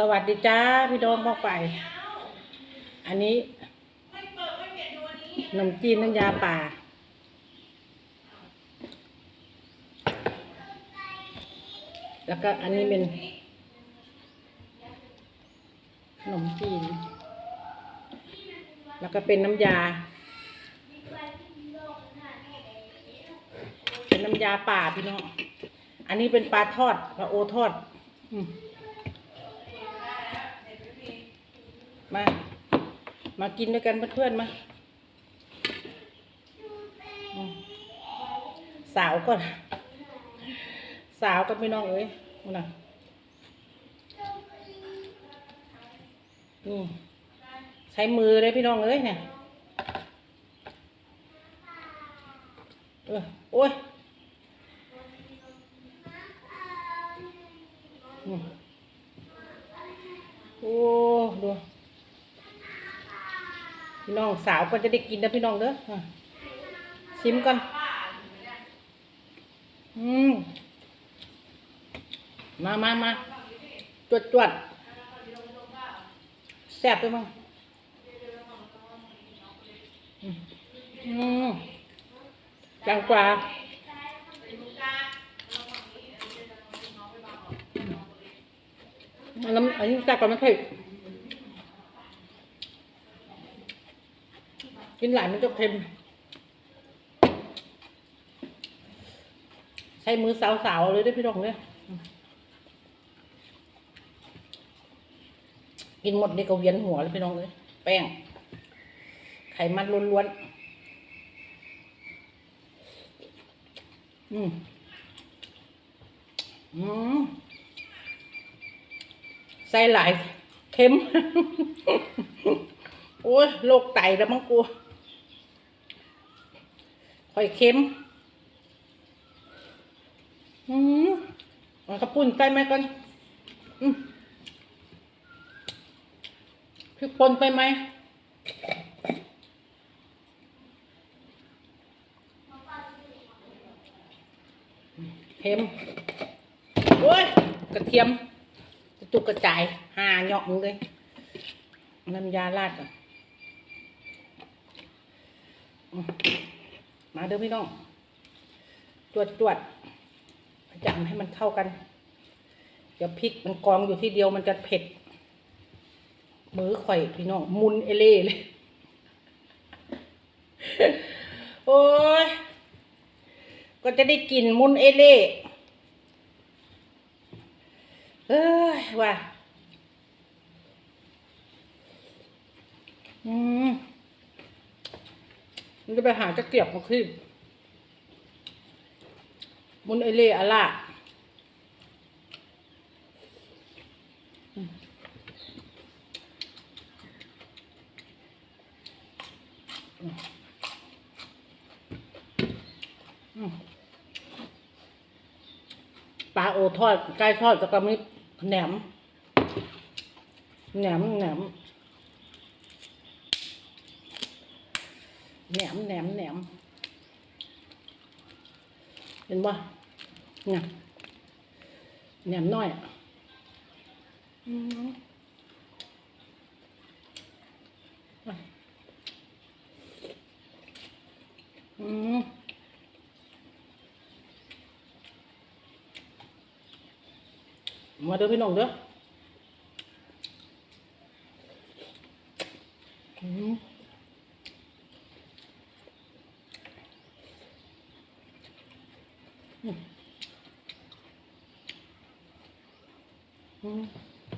สวัสดีจ้าพี่น้องพ่อไป อันนี้ขนมจีนน้ำยาป่า แล้วก็อันนี้เป็นขนมจีน แล้วก็เป็นน้ำยา เป็นน้ำยาป่าพี่น้อง อันนี้เป็นปลาทอดปลาโอทอด อืม มา มากินด้วยกันเพื่อนๆมาอืมสาวก่อน สาวก็พี่น้องเอ้ยนะนี่ใช้มือเลยพี่น้องเอ้ยเนี่ยเออโอ้ยโอ้ดู น้องสาวก็จะได้กินนะพี่น้องเด้ออะชิมก่อน อืม มามามาจวดจวดแซ่บไปมั้งอืมอืมจังกว่าอันนั้นอันนี้แซ่บกว่าไม่เผ็ด กินหลายมันจะเค็ม ใช้มือสาวๆเลยได้พี่น้องเลยกินหมดนี่ก็เวียนหัวเลยพี่น้องเลยแป้ง ไขมันล้วนๆ อืม อืมใส่หลายเค็ม โอ้ยโรคไตแล้วมั้งกู ค่อยเค็มอืมกระปุ่นใส่ไหมกันอืมพริกป่นไปไหมเค็มโอ้ยกระเทียมกระจุกกระจายหาเหยาะมึงเลยน้ำยาราดก่อน มาเด้อพี่น้อง ตรวจตรวจจำให้มันเข้ากัน เดี๋ยวพริกมันกองอยู่ที่เดียวมันจะเผ็ด มือข่อยพี่น้อง มุนเอเล่เลย โอ้ย ก็จะได้กลิ่นมุนเอเล่เอ้ยว่าอืม มันจะไปหาจะเกียบมาขึ้นมุนเอเล่อะล่ะปลาโอทอดไก่ทอดแล้วก็มีแหนมแหนมแหนม แหนมแหนมแหนมเห็นปะเนี่ยแหนมน้อยอะอืมอะอืมมาเด้อพี่น้องเด้ออืมอืม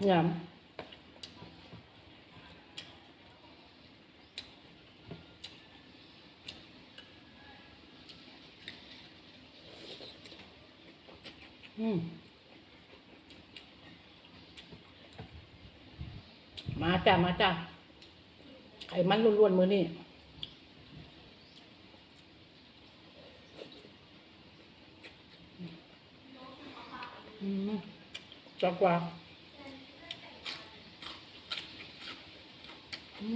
ยำอืมมาจ้ะ มาจ้ะไขมันล้วนๆมือนี่ จับกว่าอื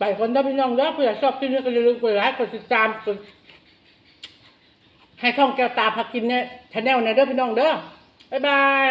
ไปคนได้พี่น้องแล้วเพื่อชอบที่นี่ก็อย่าลืมกดไลค์กดติดตามกด ให้ท่องแก้วตาพักกินเนี่ยชาแนลนะเด้อพี่น้องเด้อบ๊ายบาย